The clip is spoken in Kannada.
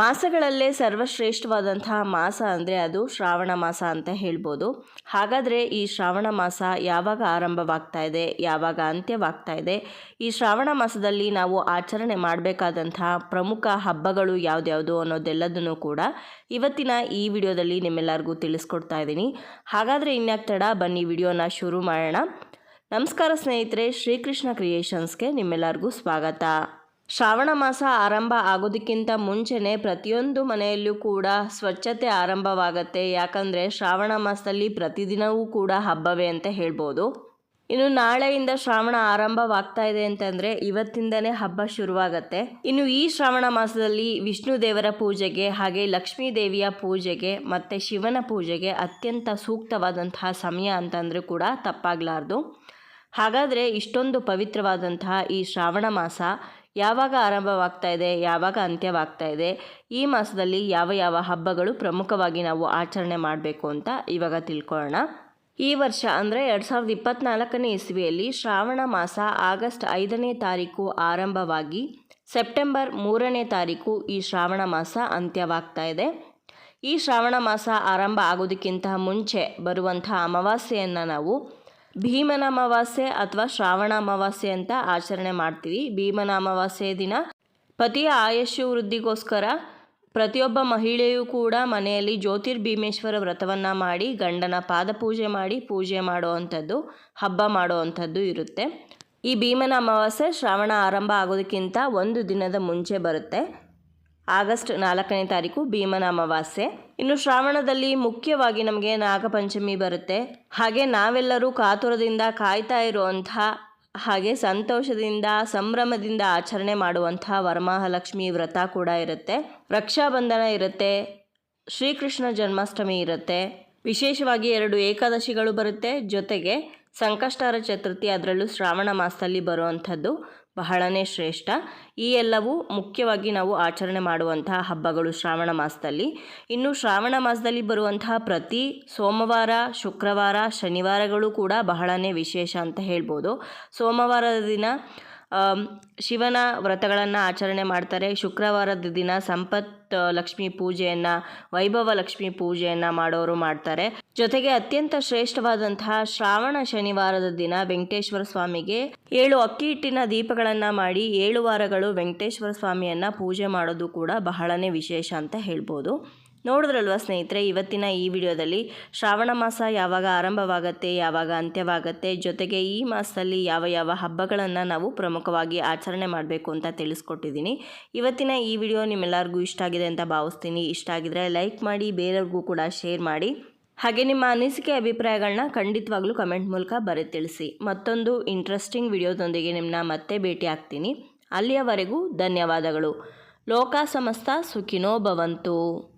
ಮಾಸಗಳಲ್ಲೇ ಸರ್ವಶ್ರೇಷ್ಠವಾದಂತಹ ಮಾಸ ಅಂದರೆ ಅದು ಶ್ರಾವಣ ಮಾಸ ಅಂತ ಹೇಳ್ಬೋದು. ಹಾಗಾದರೆ ಈ ಶ್ರಾವಣ ಮಾಸ ಯಾವಾಗ ಆರಂಭವಾಗ್ತಾ ಇದೆ, ಯಾವಾಗ ಅಂತ್ಯವಾಗ್ತಾ ಇದೆ? ಈ ಶ್ರಾವಣ ಮಾಸದಲ್ಲಿ ನಾವು ಆಚರಣೆ ಮಾಡಬೇಕಾದಂತಹ ಪ್ರಮುಖ ಹಬ್ಬಗಳು ಯಾವ್ದ್ಯಾವುದು ಅನ್ನೋದೆಲ್ಲದನ್ನು ಕೂಡ ಇವತ್ತಿನ ಈ ವಿಡಿಯೋದಲ್ಲಿ ನಿಮ್ಮೆಲ್ಲರಿಗೂ ತಿಳಿಸ್ಕೊಡ್ತಾ ಇದ್ದೀನಿ. ಹಾಗಾದರೆ ಇನ್ಯಾಕ್ತಡ ಬನ್ನಿ ವಿಡಿಯೋನ ಶುರು ಮಾಡೋಣ. ನಮಸ್ಕಾರ ಸ್ನೇಹಿತರೆ, ಶ್ರೀಕೃಷ್ಣ ಕ್ರಿಯೇಷನ್ಸ್ಗೆ ನಿಮ್ಮೆಲ್ಲರಿಗೂ ಸ್ವಾಗತ. ಶ್ರಾವಣ ಮಾಸ ಆರಂಭ ಆಗೋದಕ್ಕಿಂತ ಮುಂಚೆನೇ ಪ್ರತಿಯೊಂದು ಮನೆಯಲ್ಲೂ ಕೂಡ ಸ್ವಚ್ಛತೆ ಆರಂಭವಾಗತ್ತೆ. ಯಾಕಂದರೆ ಶ್ರಾವಣ ಮಾಸದಲ್ಲಿ ಪ್ರತಿದಿನವೂ ಕೂಡ ಹಬ್ಬವೇ ಅಂತ ಹೇಳ್ಬೋದು. ಇನ್ನು ನಾಳೆಯಿಂದ ಶ್ರಾವಣ ಆರಂಭವಾಗ್ತಾ ಇದೆ ಅಂತಂದರೆ ಇವತ್ತಿಂದನೇ ಹಬ್ಬ ಶುರುವಾಗತ್ತೆ. ಇನ್ನು ಈ ಶ್ರಾವಣ ಮಾಸದಲ್ಲಿ ವಿಷ್ಣು ದೇವರ ಪೂಜೆಗೆ ಹಾಗೆ ಲಕ್ಷ್ಮೀ ದೇವಿಯ ಪೂಜೆಗೆ ಮತ್ತು ಶಿವನ ಪೂಜೆಗೆ ಅತ್ಯಂತ ಸೂಕ್ತವಾದಂತಹ ಸಮಯ ಅಂತಂದರೆ ಕೂಡ ತಪ್ಪಾಗಲಾರ್ದು. ಹಾಗಾದರೆ ಇಷ್ಟೊಂದು ಪವಿತ್ರವಾದಂತಹ ಈ ಶ್ರಾವಣ ಮಾಸ ಯಾವಾಗ ಆರಂಭವಾಗ್ತಾ ಇದೆ, ಯಾವಾಗ ಅಂತ್ಯವಾಗ್ತಾ ಇದೆ, ಈ ಮಾಸದಲ್ಲಿ ಯಾವ ಯಾವ ಹಬ್ಬಗಳು ಪ್ರಮುಖವಾಗಿ ನಾವು ಆಚರಣೆ ಮಾಡಬೇಕು ಅಂತ ಇವಾಗ ತಿಳ್ಕೊಳ್ಳೋಣ. ಈ ವರ್ಷ ಅಂದರೆ ಎರಡು ಸಾವಿರದ ಇಪ್ಪತ್ತ್ನಾಲ್ಕನೇ ಇಸ್ವಿಯಲ್ಲಿ ಶ್ರಾವಣ ಮಾಸ ಆಗಸ್ಟ್ ಐದನೇ ತಾರೀಕು ಆರಂಭವಾಗಿ ಸೆಪ್ಟೆಂಬರ್ ಮೂರನೇ ತಾರೀಕು ಈ ಶ್ರಾವಣ ಮಾಸ ಅಂತ್ಯವಾಗ್ತಾ ಇದೆ. ಈ ಶ್ರಾವಣ ಮಾಸ ಆರಂಭ ಆಗೋದಕ್ಕಿಂತ ಮುಂಚೆ ಬರುವಂಥ ಅಮಾವಾಸ್ಯೆಯನ್ನು ನಾವು ಭೀಮನ ಅಮಾವಾಸ್ಯೆ ಅಥವಾ ಶ್ರಾವಣ ಅಮಾವಾಸ್ಯೆ ಅಂತ ಆಚರಣೆ ಮಾಡ್ತೀವಿ. ಭೀಮನ ಅಮಾವಾಸ್ಯೆ ದಿನ ಪತಿಯ ಆಯಸ್ಸು ವೃದ್ಧಿಗೋಸ್ಕರ ಪ್ರತಿಯೊಬ್ಬ ಮಹಿಳೆಯೂ ಕೂಡ ಮನೆಯಲ್ಲಿ ಜ್ಯೋತಿರ್ಭೀಮೇಶ್ವರ ವ್ರತವನ್ನು ಮಾಡಿ, ಗಂಡನ ಪಾದಪೂಜೆ ಮಾಡಿ, ಪೂಜೆ ಮಾಡುವಂಥದ್ದು, ಹಬ್ಬ ಮಾಡುವಂಥದ್ದು ಇರುತ್ತೆ. ಈ ಭೀಮನ ಅಮಾವಾಸ್ಯೆ ಶ್ರಾವಣ ಆರಂಭ ಆಗೋದಕ್ಕಿಂತ ಒಂದು ದಿನದ ಮುಂಚೆ ಬರುತ್ತೆ. ಆಗಸ್ಟ್ ನಾಲ್ಕನೇ ತಾರೀಕು ಭೀಮನ ಅಮಾವಾಸ್ಯೆ. ಇನ್ನು ಶ್ರಾವಣದಲ್ಲಿ ಮುಖ್ಯವಾಗಿ ನಮಗೆ ನಾಗಪಂಚಮಿ ಬರುತ್ತೆ. ಹಾಗೆ ನಾವೆಲ್ಲರೂ ಕಾತುರದಿಂದ ಕಾಯ್ತಾ ಇರುವಂಥ ಹಾಗೆ ಸಂತೋಷದಿಂದ, ಸಂಭ್ರಮದಿಂದ ಆಚರಣೆ ಮಾಡುವಂಥ ವರಮಹಾಲಕ್ಷ್ಮಿ ವ್ರತ ಕೂಡ ಇರುತ್ತೆ. ರಕ್ಷಾಬಂಧನ ಇರುತ್ತೆ, ಶ್ರೀಕೃಷ್ಣ ಜನ್ಮಾಷ್ಟಮಿ ಇರುತ್ತೆ. ವಿಶೇಷವಾಗಿ ಎರಡು ಏಕಾದಶಿಗಳು ಬರುತ್ತೆ. ಜೊತೆಗೆ ಸಂಕಷ್ಟಾರ ಚತುರ್ಥಿ ಅದರಲ್ಲೂ ಶ್ರಾವಣ ಮಾಸದಲ್ಲಿ ಬರುವಂಥದ್ದು. ಬಹಳನೇ ಶ್ರೇಷ್ಠ. ಈ ಎಲ್ಲವೂ ಮುಖ್ಯವಾಗಿ ನಾವು ಆಚರಣೆ ಮಾಡುವಂತಹ ಹಬ್ಬಗಳು ಶ್ರಾವಣ ಮಾಸದಲ್ಲಿ. ಇನ್ನು ಶ್ರಾವಣ ಮಾಸದಲ್ಲಿ ಬರುವಂತಹ ಪ್ರತಿ ಸೋಮವಾರ, ಶುಕ್ರವಾರ, ಶನಿವಾರಗಳು ಕೂಡ ಬಹಳನೇ ವಿಶೇಷ ಅಂತ ಹೇಳ್ಬೋದು. ಸೋಮವಾರದ ದಿನ ಶಿವನ ವ್ರತಗಳನ್ನು ಆಚರಣೆ ಮಾಡ್ತಾರೆ. ಶುಕ್ರವಾರದ ದಿನ ಸಂಪತ್ ಲಕ್ಷ್ಮಿ ಪೂಜೆಯನ್ನು, ವೈಭವ ಲಕ್ಷ್ಮಿ ಪೂಜೆಯನ್ನು ಮಾಡೋರು ಮಾಡ್ತಾರೆ. ಜೊತೆಗೆ ಅತ್ಯಂತ ಶ್ರೇಷ್ಠವಾದಂತಹ ಶ್ರಾವಣ ಶನಿವಾರದ ದಿನ ವೆಂಕಟೇಶ್ವರ ಸ್ವಾಮಿಗೆ ಏಳು ಅಕ್ಕಿ ಹಿಟ್ಟಿನ ದೀಪಗಳನ್ನು ಮಾಡಿ ಏಳು ವಾರಗಳು ವೆಂಕಟೇಶ್ವರ ಸ್ವಾಮಿಯನ್ನು ಪೂಜೆ ಮಾಡೋದು ಕೂಡ ಬಹಳನೇ ವಿಶೇಷ ಅಂತ ಹೇಳ್ಬೋದು. ನೋಡಿದ್ರಲ್ವ ಸ್ನೇಹಿತರೆ, ಇವತ್ತಿನ ಈ ವಿಡಿಯೋದಲ್ಲಿ ಶ್ರಾವಣ ಮಾಸ ಯಾವಾಗ ಆರಂಭವಾಗತ್ತೆ, ಯಾವಾಗ ಅಂತ್ಯವಾಗತ್ತೆ, ಜೊತೆಗೆ ಈ ಮಾಸದಲ್ಲಿ ಯಾವ ಯಾವ ಹಬ್ಬಗಳನ್ನು ನಾವು ಪ್ರಮುಖವಾಗಿ ಆಚರಣೆ ಮಾಡಬೇಕು ಅಂತ ತಿಳಿಸ್ಕೊಟ್ಟಿದ್ದೀನಿ. ಇವತ್ತಿನ ಈ ವಿಡಿಯೋ ನಿಮ್ಮೆಲ್ಲರಿಗೂ ಇಷ್ಟ ಆಗಿದೆ ಅಂತ ಭಾವಿಸ್ತೀನಿ. ಇಷ್ಟ ಆಗಿದ್ರೆ ಲೈಕ್ ಮಾಡಿ, ಬೇರೆಯವ್ರಿಗೂ ಕೂಡ ಶೇರ್ ಮಾಡಿ. ಹಾಗೆ ನಿಮ್ಮ ಅನಿಸಿಕೆ ಅಭಿಪ್ರಾಯಗಳನ್ನ ಖಂಡಿತವಾಗ್ಲೂ ಕಮೆಂಟ್ ಮೂಲಕ ಬರೆ ತಿಳಿಸಿ ಮತ್ತೊಂದು ಇಂಟ್ರೆಸ್ಟಿಂಗ್ ವಿಡಿಯೋದೊಂದಿಗೆ ನಿಮ್ಮನ್ನ ಮತ್ತೆ ಭೇಟಿ ಆಗ್ತೀನಿ. ಅಲ್ಲಿಯವರೆಗೂ ಧನ್ಯವಾದಗಳು. ಲೋಕ ಸಮಸ್ತ ಸುಖಿನೋ ಭವಂತು.